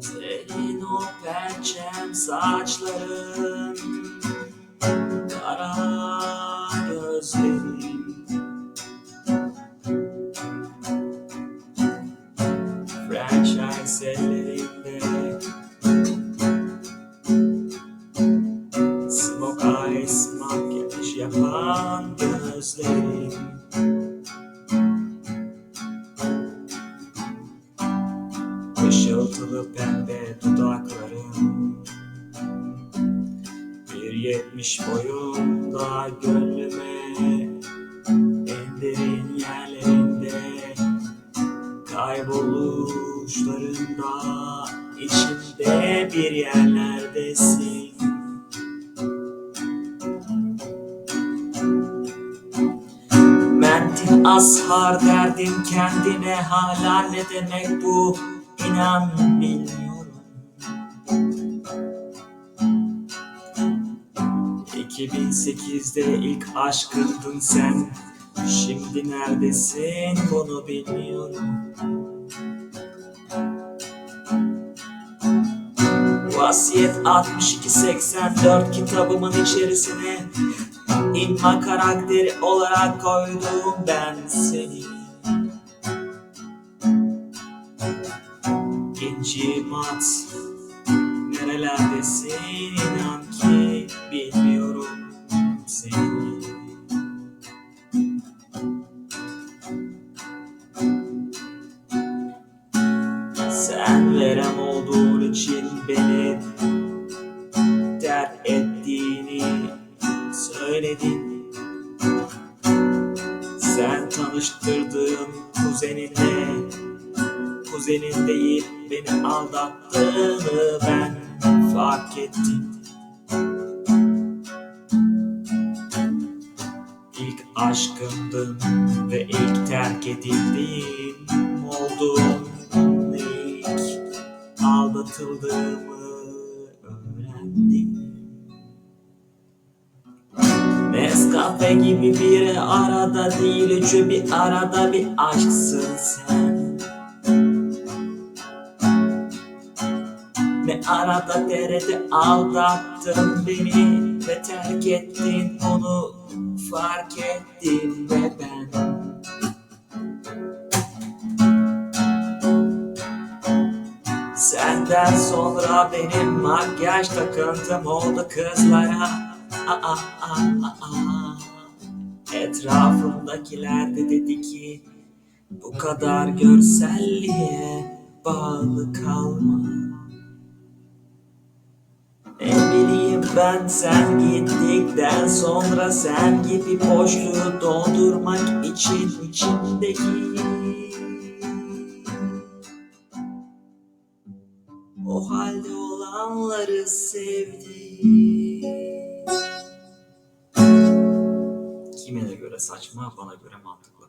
Senin o pençem saçların Kara gözlerin. Franchise ellerinde Smoke eyes makyaj yapan gözlerin Işıltılı pembe dudakların Bir yetmiş boyunda gönlüme En derin yerlerinde Kayboluşlarında içimde bir yerlerdesin. Mentin ashar derdin kendine hala ne demek bu inan bilmiyorum. 2008'de ilk aşkındın sen. Şimdi neredesin bunu bilmiyorum. Vasiyet 6284 kitabımın içerisine İnma karakteri olarak koydum ben seni mat Nerelerdesin? İnan ki bilmiyorum seni. Sen verem olduğun için beni terk ettiğini söyledin. Sen tanıştırdığın kuzeninle Kuzenin değil beni aldattığını ben fark ettim. İlk aşkımdın ve ilk terk edildiğim oldum ilk aldatıldığımı öğrendim. Nescafe gibi biri arada değil üçü bir arada bir aşksın sen Ne arada derede aldattın beni ve terk ettin onu fark ettim ve ben. Senden sonra benim makyaj takıntım oldu kızlara. Aa, aa, aa. Etrafımdakiler de dedi ki Bu kadar görselliğe bağlı kalma ben sen gittikten sonra sen gibi boşluğu doldurmak için içimdeki o halde olanları sevdim. Kimine göre saçma, bana göre mantıklı.